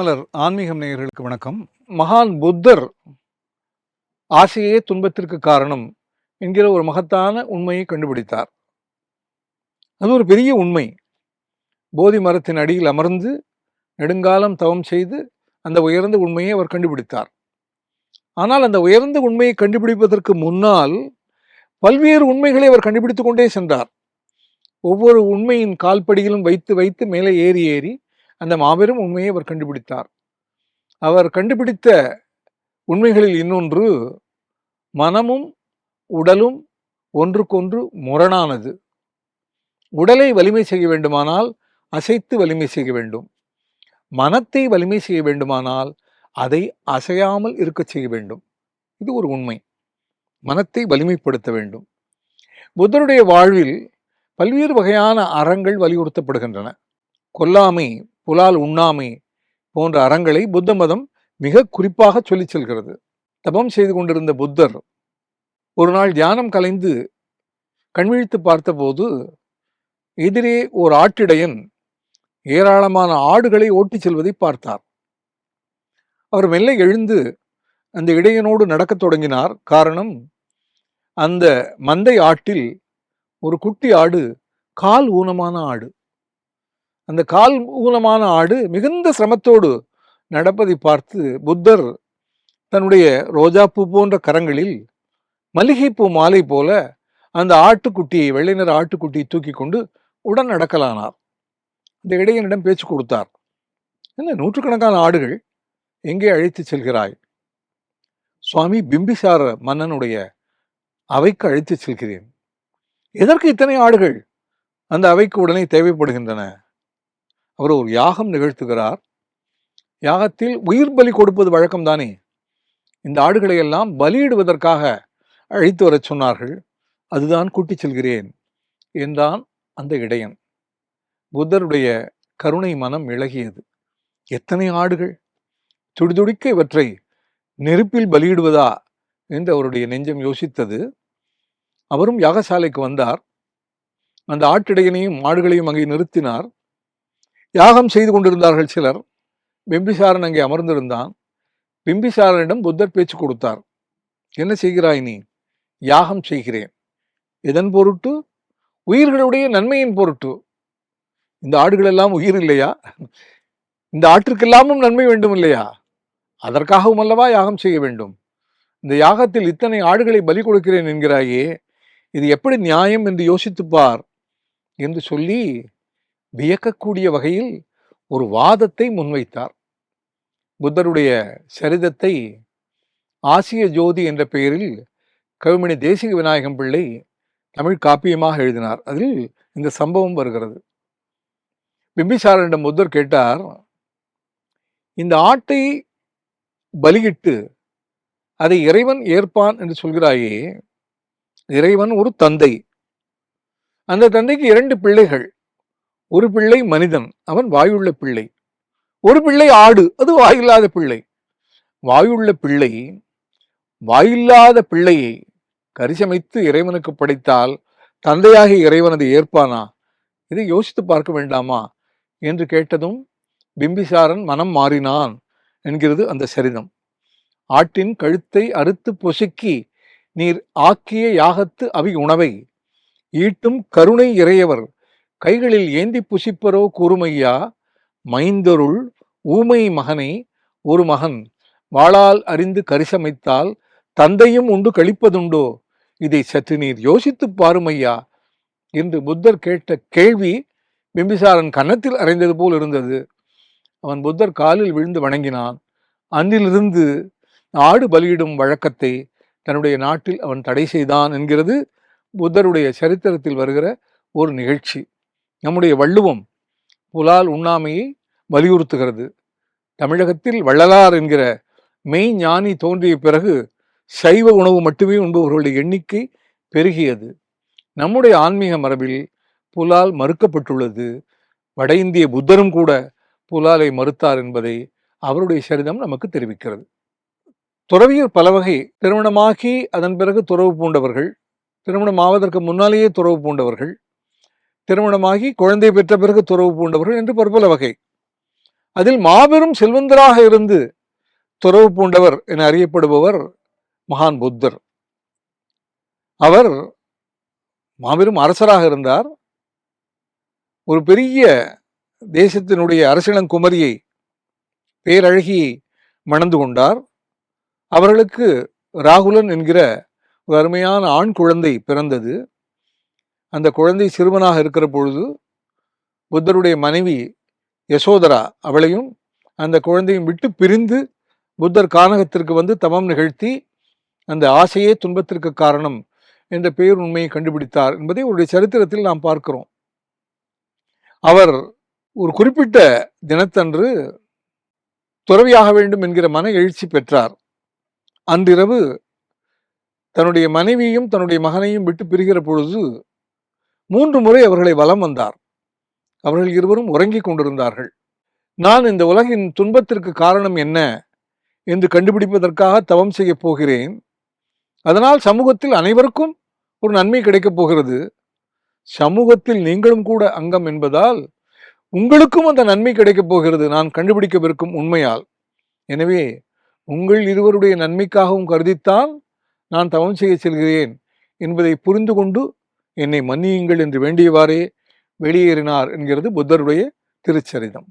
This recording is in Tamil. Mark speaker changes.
Speaker 1: மாலைமலர் ஆன்மீகம் நேயர்களுக்கு வணக்கம். மகான் புத்தர் ஆசையே துன்பத்திற்கு காரணம் என்கிற ஒரு மகத்தான உண்மையை கண்டுபிடித்தார். அது ஒரு பெரிய உண்மை. போதி மரத்தின் அடியில் அமர்ந்து நெடுங்காலம் தவம் செய்து அந்த உயர்ந்த உண்மையை அவர் கண்டுபிடித்தார். ஆனால் அந்த உயர்ந்த உண்மையை கண்டுபிடிப்பதற்கு முன்னால் பல்வேறு உண்மைகளை அவர் கண்டுபிடித்துக் கொண்டே சென்றார். ஒவ்வொரு உண்மையின் கால்படியிலும் வைத்து வைத்து மேலே ஏறி ஏறி அந்த மாபெரும் உண்மையை அவர் கண்டுபிடித்தார். அவர் கண்டுபிடித்த உண்மைகளில் இன்னொன்று மனமும் உடலும் ஒன்றுக்கொன்று முரணானது. உடலை வலிமை செய்ய வேண்டுமானால் அசைத்து வலிமை செய்ய வேண்டும். மனத்தை வலிமை செய்ய வேண்டுமானால் அதை அசையாமல் இருக்கச் செய்ய வேண்டும். இது ஒரு உண்மை. மனத்தை வலிமைப்படுத்த வேண்டும். புத்தருடைய வாழ்வில் பல்வேறு வகையான அறங்கள் வலியுறுத்தப்படுகின்றன. கொல்லாமை புலால் உண்ணாமை போன்ற அறங்களை புத்த மதம் மிக குறிப்பாக சொல்லிச் செல்கிறது. தபம் செய்து கொண்டிருந்த புத்தர் ஒரு நாள் தியானம் கலைந்து கண்விழித்து பார்த்தபோது எதிரே ஒரு ஆட்டிடையன் ஏராளமான ஆடுகளை ஓட்டிச் செல்வதை பார்த்தார். அவர் மெல்ல எழுந்து அந்த இடையனோடு நடக்கத் தொடங்கினார். காரணம் அந்த மந்தை ஆட்டில் ஒரு குட்டி ஆடு கால் ஊனமான ஆடு. அந்த கால் ஊனமான ஆடு மிகுந்த சிரமத்தோடு நடப்பதை பார்த்து புத்தர் தன்னுடைய ரோஜாப்பூ போன்ற கரங்களில் மல்லிகைப்பூ மாலை போல அந்த ஆட்டுக்குட்டியை வெள்ளை நிற ஆட்டுக்குட்டியை தூக்கி கொண்டு உடன் நடக்கலானார். அந்த இடையனிடம் பேச்சு கொடுத்தார். என்ன நூற்றுக்கணக்கான ஆடுகள் எங்கே அழைத்து செல்கிறாய்? சுவாமி பிம்பிசார மன்னனுடைய அவைக்கு அழைத்து செல்கிறேன். எதற்கு இத்தனை ஆடுகள்? அந்த அவைக்கு உடனே தேவைப்படுகின்றன. அவர் ஒரு யாகம் நிகழ்த்துகிறார். யாகத்தில் உயிர் பலி கொடுப்பது வழக்கம்தானே? இந்த ஆடுகளை எல்லாம் பலியிடுவதற்காக அழைத்து வரச் சொன்னார்கள். அதுதான் கூட்டிச் செல்கிறேன் என்றான் அந்த இடையன். புத்தருடைய கருணை மனம் இழகியது எத்தனை ஆடுகள்? துடிதுடிக்க இவற்றை நெருப்பில் பலியிடுவதா? என்று அவருடைய நெஞ்சம் யோசித்தது. அவரும் யாகசாலைக்கு வந்தார். அந்த ஆட்டிடையனையும் ஆடுகளையும் அங்கே நிறுத்தினார். யாகம் செய்து கொண்டிருந்தார்கள் சிலர். பிம்பிசாரன் அங்கே அமர்ந்திருந்தான். பிம்பிசாரனிடம் புத்தர் பேச்சு கொடுத்தார். என்ன செய்கிறாய் நீ? யாகம் செய்கிறேன். எதன் பொருட்டு? உயிர்களுடைய நன்மையின் பொருட்டு. இந்த ஆடுகள் எல்லாம் உயிர் இல்லையா? இந்த ஆற்றுக்கெல்லாமும் நன்மை வேண்டும் இல்லையா அதற்காகவும் அல்லவா யாகம் செய்ய வேண்டும்? இந்த யாகத்தில் இத்தனை ஆடுகளை பலி கொடுக்கிறேன் என்கிறாயே. இது எப்படி நியாயம்? என்று யோசித்துப்பார். என்று சொல்லி வியக்கக்கூடிய வகையில் ஒரு வாதத்தை முன்வைத்தார். புத்தருடைய சரிதத்தை ஆசிய ஜோதி என்ற பெயரில் கவிமணி தேசிக விநாயகம் பிள்ளை தமிழ் காப்பியமாக எழுதினார். அதில் இந்த சம்பவம் வருகிறது. பிம்பிசாரனிடம் புத்தர் கேட்டார் இந்த ஆட்டை பலியிட்டு அதை இறைவன் ஏற்பான் என்று சொல்கிறாயே இறைவன் ஒரு தந்தை. அந்த தந்தைக்கு இரண்டு பிள்ளைகள். ஒரு பிள்ளை மனிதன் அவன் வாயுள்ள பிள்ளை. ஒரு பிள்ளை ஆடு அது வாயில்லாத பிள்ளை. வாயுள்ள பிள்ளை வாயில்லாத பிள்ளையை கரிசமைத்து இறைவனுக்கு படைத்தால் தந்தையாக இறைவனது ஏற்பானா? இதை யோசித்து பார்க்க வேண்டாமா? என்று கேட்டதும் பிம்பிசாரன் மனம் மாறினான் என்கிறது அந்த சரிதம். ஆட்டின் கழுத்தை அறுத்து பொசுக்கி நீர் ஆக்கிய யாகத்து அவி உணவை. ஈட்டும் கருணை இறையவர் கைகளில் ஏந்தி புசிப்பரோ கூறுமையா? மைந்தருள் ஊமை மகனை ஒரு மகன். வாளால் அறிந்து கரிசமைத்தால் தந்தையும் உண்டு கழிப்பதுண்டோ? இதை சற்று நீர் யோசித்துப் பாருமையா? என்று புத்தர் கேட்ட கேள்வி பிம்பிசாரன் கன்னத்தில் அறைந்தது போல் இருந்தது. அவன் புத்தர் காலில் விழுந்து வணங்கினான். அன்றிலிருந்து ஆடு பலியிடும் வழக்கத்தை தன்னுடைய நாட்டில் அவன் தடை செய்தான் என்கிறது புத்தருடைய சரித்திரத்தில் வருகிற ஒரு நிகழ்ச்சி. நம்முடைய வள்ளுவம் புலால் உண்ணாமையை வலியுறுத்துகிறது. தமிழகத்தில் வள்ளலார் என்கிற மெய் ஞானி தோன்றிய பிறகு சைவ உணவு மட்டுமே உண்பவர்களுடைய எண்ணிக்கை பெருகியது. நம்முடைய ஆன்மீக மரபில் புலால் மறுக்கப்பட்டுள்ளது. வட இந்திய புத்தரும் கூட புலாலை மறுத்தார் என்பதை அவருடைய சரிதம் நமக்கு தெரிவிக்கிறது. துறவியர் பல வகை திருமணமாகி அதன் பிறகு துறவு பூண்டவர்கள் திருமணம் ஆவதற்கு முன்னாலேயே துறவு பூண்டவர்கள் திருமணமாகி குழந்தை பெற்ற பிறகு துறவு பூண்டவர்கள் என்று பற்பல வகை. அதில் மாபெரும் செல்வந்தராக இருந்து துறவு பூண்டவர் என அறியப்படுபவர் மகான் புத்தர். அவர் மாபெரும் அரசராக இருந்தார். ஒரு பெரிய தேசத்தினுடைய அரசிளங்குமரியை பேரழகியை மணந்து கொண்டார். அவர்களுக்கு ராகுலன் என்கிற ஒரு அருமையான ஆண் குழந்தை பிறந்தது. அந்த குழந்தை சிறுவனாக இருக்கிற பொழுது புத்தருடைய மனைவி யசோதரா அவளையும் அந்த குழந்தையும் விட்டு பிரிந்து புத்தர் கானகத்திற்கு வந்து தமம் நிகழ்த்தி அந்த ஆசையே துன்பத்திற்கு காரணம் என்ற பெயர் உண்மையை கண்டுபிடித்தார் என்பதை அவருடைய சரித்திரத்தில் நாம் பார்க்கிறோம். அவர் ஒரு குறிப்பிட்ட தினத்தன்று துறவியாக வேண்டும் என்கிற மன எழுச்சி பெற்றார். அன்றிரவு தன்னுடைய மனைவியும் தன்னுடைய மகனையும் விட்டு பிரிகிற பொழுது மூன்று முறை அவர்களை வலம் வந்தார். அவர்கள் இருவரும் உறங்கிக் கொண்டிருந்தார்கள். நான் இந்த உலகின் துன்பத்திற்கு காரணம் என்ன என்று கண்டுபிடிப்பதற்காக தவம் செய்யப் போகிறேன். அதனால் சமூகத்தில் அனைவருக்கும் ஒரு நன்மை கிடைக்கப் போகிறது. சமூகத்தில் நீங்களும் கூட அங்கம் என்பதால் உங்களுக்கும் அந்த நன்மை கிடைக்கப் போகிறது. நான் கண்டுபிடிக்கவிருக்கும் உண்மையால். எனவே உங்கள் இருவருடைய நன்மைக்காகவும் கருதித்தான் நான் தவம் செய்ய செல்கிறேன் என்பதை புரிந்து கொண்டு என்னை மன்னியுங்கள் என்று வேண்டியவாறே வெளியேறினார் என்கிறது புத்தருடைய திருச்சரிதம்.